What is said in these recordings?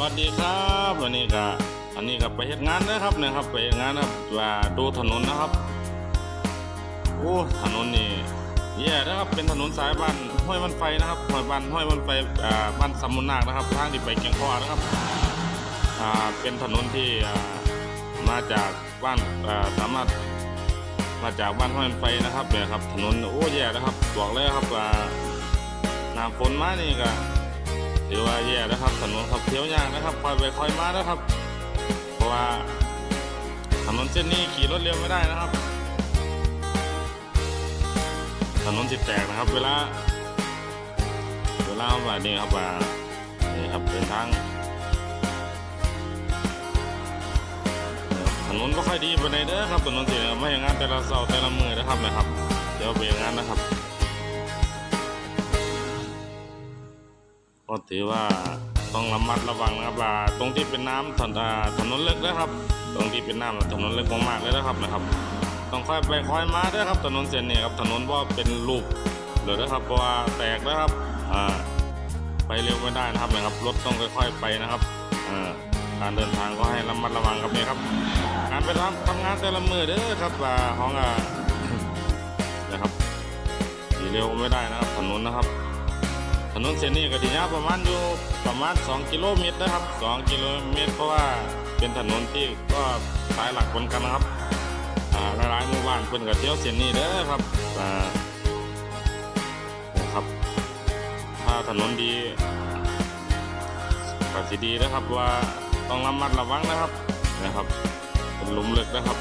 วัสดีครับวันนี้ก็อันนี้ก็ไปเฮ็ดงานนะครับนะครับไปเฮ็ดงานนะครับว่าดูถนนนะครับโอ้ถนนนี่แย่นะครับเป็นถนนสายบ้านห้วยมันไฟนะครับห้วยบ้านห้วยมันไฟอ่าบ้านสำมุนนาคนะครับทางที่ไปเกียงคอนะครับอ่าเป็นถนนที่อ่ามาจากบ้านอ่าสามารถมาจากบ้านห้วยมันไฟนะครับเนี่ยครับถนนโอ้แย่นะครับบอกเลยครับว่าหน้าฝนมานี่ก็ ถือว่าแย่นะครับถนนขับเที่ยวยากนะครับคอยไปคอยมานะครับ เพราะว่าถนนเส้นนี้ขี่รถเร็วไม่ได้นะครับ ถนนจิตแตกนะครับ เวลา เวลาว่านี่ครับว่านี่ครับเดินทางถนนก็ค่อยดีไปในเด้อครับถนนสิไม่อย่างนั้นแต่ละเสาแต่ละมือนะครับนะครับ เดี๋ยวไปอย่างนั้นนะครับ ก็ถือว่าต้องระมัดระวังนะครับว่าตรงที่เป็นน้ำถนนอ่าถนนเล็กนะครับ ตรงที่เป็นน้ำถนนเล็กมากๆเลยนะครับนะครับต้องค่อยไปค่อยมาด้วยครับถนนเส้นนี้ครับถนนว่าเป็นลูกเดี๋ยนะครับเพราะว่าแตกนะครับอ่าไปเร็วไม่ได้นะครับนะครับรถต้องค่อยๆไปนะครับอ่าการเดินทางก็ให้ระมัดระวังครับนี่ครับการไปทำทำงานแต่ละมือเด้อครับว่าห้องอ่านะครับขี่เร็วไม่ได้นะครับถนนนะครับ ถนนเส้นนี้ก็ที่ยาวประมาณอยู่ประมาณ 2 กิโลเมตรนะครับ 2 กิโลเมตรเพราะว่าเป็นถนนที่ก็สายหลักเหมือนกันนะครับอ่าหลายๆหมู่บ้านเพิ่นก็เที่ยวเส้นนี้เด้อครับอ่านะครับ ถ้าถนนดีก็สิดีนะครับว่าต้องระมัดระวังนะครับนะครับ เป็นหลุมลึกนะครับ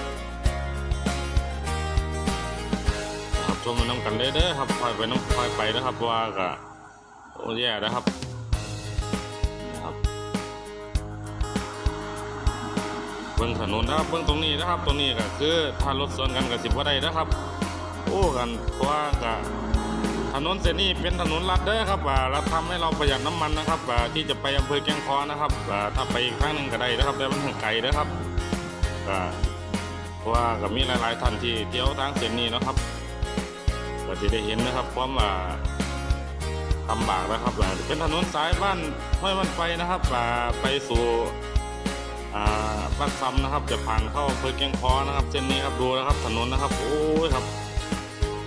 ครับชมมันน้ำกันเลยเด้อครับคอยไปน้ำคอยไปนะครับว่าก็ โอ้แย่นะครับนะครับเบื้องถนนนะครับเบื้องตรงนี้นะครับ ตรงนี้ก็คือถ้ารถสวนกันกับสิบว่าได้นะครับ โอ้กันเพราะว่าก็ถนนเส้นนี้เป็นถนนลัดเด้อครับว่ารัฐทำให้เราประหยัดน้ำมันนะครับว่าที่จะไปอำเภอแกงคอนะครับว่าถ้าไปอีกครั้งหนึ่งก็ได้นะครับแต่มันห่างไกลนะครับเพราะว่าก็มีหลายๆท่านที่เที่ยวทางเส้นนี้นะครับก็จะได้เห็นนะครับความว่า ลำบากนะครับเป็นถนนสายบ้านห้วยมันไฟนะครับไปสู่อ่าบ้านซ้ำนะครับ จะผ่านเข้าอำเภอแกงคอนะครับ เส้นนี้ครับดูนะครับ ถนนนะครับ โอ้ยครับ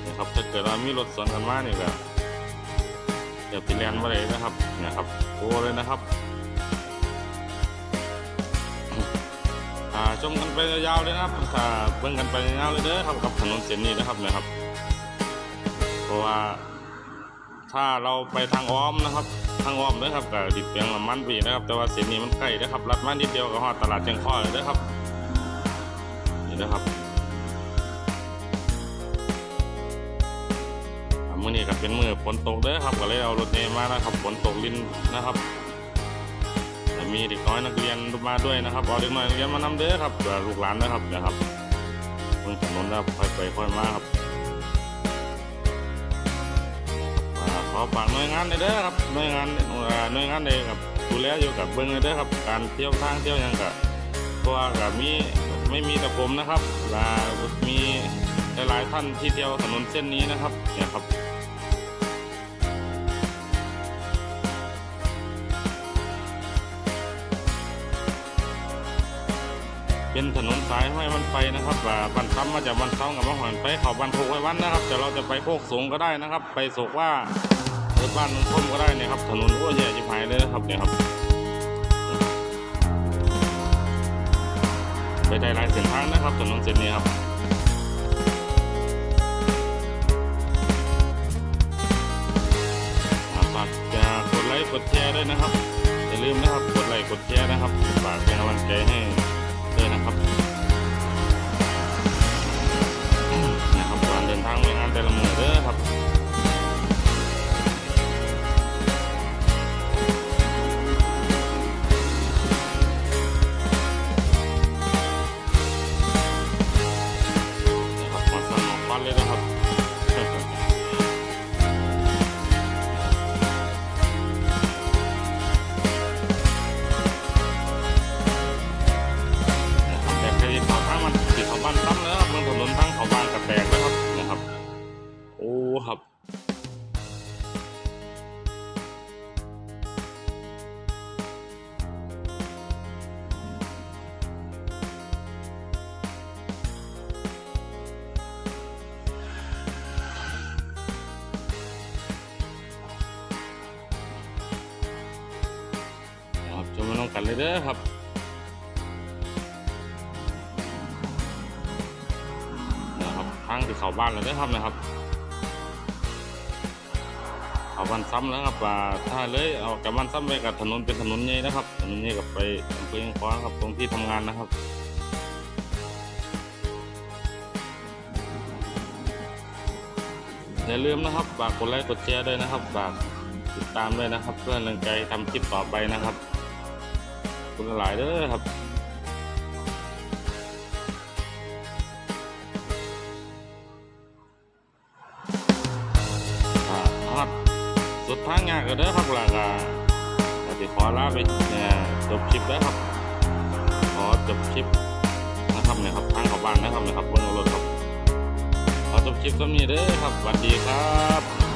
นี่ครับถ้าเกิดว่ามีรถสวนกันมานี่ก็อย่าไปเลียนมาเลยนะครับเนี่ยครับโอ้เลยนะครับอ่าชมกันไปยาวๆเลยนะครับอ่าเบิ่งกันไปยาวๆเลยเด้อครับกับถนนเส้นนี้นะครับนะครับ เพราะว่า ถ้าเราไปทางอ้อมนะครับทางอ้อมเลยครับก็ดิบเปียงละมันปีนะครับ แต่ว่าเส้นนี้มันใกล้นะครับลัดมานิดเดียวก็ฮอดตลาดเชียงคอเลยนะครับนี่นะครับมื้อนี้ก็เป็นมือฝนตกเด้อครับก็เลยเอารถเมล์มานะครับฝนตกลินนะครับมีเด็กน้อยนักเรียนมาด้วยนะครับเอาเด็กน้อยนักเรียนมานำเด้อครับเผื่อลูกหลานนะครับนะครับเพิ่งถนนนะครับค่อยไปค่อยมาครับ ขอฝากหน่วยงานหน่อยเด้อครับหน่วยงานหน่วยงานใดครับดูแลอยู่กับเบิ้งเลยเด้อครับ การเที่ยวทางเที่ยวยังกับเพราะว่ากับมีไม่มีแต่ผมนะครับลามีหลายท่านที่เที่ยวถนนเส้นนี้นะครับเนี่ยครับเป็นถนนสายห้วยมันไฟนะครับว่าบันซ้ำมาจากบันซ้ำกับมะหอนไปเขาบันโพกไว้วันนะครับแต่เราจะไปโคกสูงก็ได้นะครับ ไปโศกว่า หรือบ้านพุ่มก็ได้เนี่ยครับ ถนนโอ้ยแย่จิบหายเลยนะครับเนี่ยครับ ไปได้หลายเส้นทางนะครับ ถนนเส้นนี้ครับอ่าฝากจะกดไลค์กดแชร์ด้วยนะครับ อย่าลืมนะครับกดไลค์กดแชร์นะครับฝากเป็นกำลังใจให้ด้วยนะครับนะครับการเดินทางไปงานแต่ละมือเด้อครับ ครับครับจะมาลองกันเลยเด้อครับนะครับข้างที่เข้าบ้านแล้วเด้อครับนะครับ เอาวันซ้ำแล้วครับว่าถ้าเลยเอากับวันซ้ำไปกับถนนเป็นถนนใหญ่นะครับถนนใหญ่กับไปอำเภอยังฟ้าครับตรงที่ทำงานนะครับอย่าลืมนะครับฝากกดไลค์กดแชร์ด้วยนะครับฝากติดตามด้วยนะครับ เพื่อแรงใจทำคลิปต่อไปนะครับขอบคุณหลายเด้อครับ ดทางงานก็เด้อครับหลักอะก็สิขอลาไปเนี่ยจบคลิปแล้วครับ ขอจบคลิปนะครับเนี่ยครับทางเข้าบ้านนะครับเนี่ยครับบนรถครับขอจบคลิปตรงนี้เด้อครับสวัสดีครับ